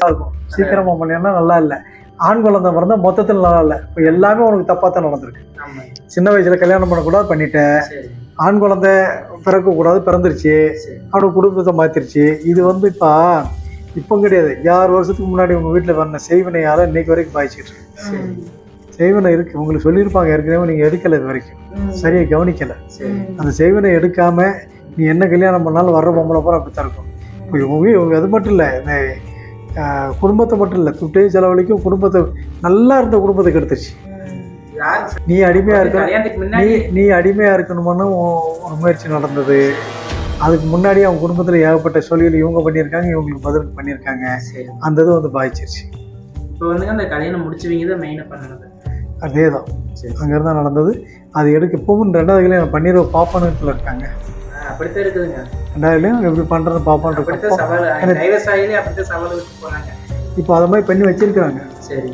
இருக்கும் சீக்கிரமா பண்ணினா நல்லா இல்லை. ஆண் குழந்தை பிறந்தா மொத்தத்தில் நல்லா இல்லை. இப்போ எல்லாமே உனக்கு தப்பாக தான் நடந்திருக்கு. சின்ன வயசுல கல்யாணம் பண்ணக்கூடாது பண்ணிட்டேன். ஆண் குழந்தை பிறக்கக்கூடாது பிறந்துருச்சு. அவனுக்கு குடும்பத்தை மாத்திருச்சு. இது வந்து இப்போ இப்போ கிடையாது. ஆறு வருஷத்துக்கு முன்னாடி உங்கள் வீட்டில் வந்த செய்வினையால் இன்னைக்கு வரைக்கும் பாய்ச்சிட்டு இருக்கு. செய்வினை இருக்கு. உங்களுக்கு சொல்லியிருப்பாங்க ஏற்கனவே நீங்கள் எடுக்கலை இது வரைக்கும். சரியாக கவனிக்கலை. அந்த செய்வினை எடுக்காம நீ என்ன கல்யாணம் பண்ணாலும் வர்ற பொம்பளை பூரா அப்படித்தான் இருக்கும். இப்போ இவங்க அது மட்டும் இல்லை. இந்த குடும்பத்தை மட்டும் இல்லை துட்டே செலவழிக்கும் குடும்பத்தை நல்லா இருந்த குடும்பத்தை கெடுத்துருச்சு நீ அடிமையா இருக்க நீ நீ அடிமையா இருக்கணும்னு உ- ஒரு முயற்சி நடந்தது. அதுக்கு முன்னாடி அவங்க குடும்பத்தில் ஏகப்பட்ட சொல்லிகள் இவங்க பண்ணியிருக்காங்க இவங்களுக்கு பதில் பண்ணியிருக்காங்க. அந்த இது வந்து பாதிச்சிருச்சு. இப்போ வந்துங்க அந்த கல்யாணம் முடிச்சவங்க தான் மெயினாக பண்ணது அதே தான். அங்கே தான் நடந்தது. அது எடுக்க இப்பவும் ரெண்டாவது கல்யாணம் பண்ணிடுவ பாப்பானத்தில் இருக்காங்க. அப்படித்தான் இருக்குதுங்க. ரெண்டாவதுலையும் எப்படி பண்ணுறது போனாங்க இப்போ அதை மாதிரி பண்ணி வச்சிருக்கிறாங்க. சரி.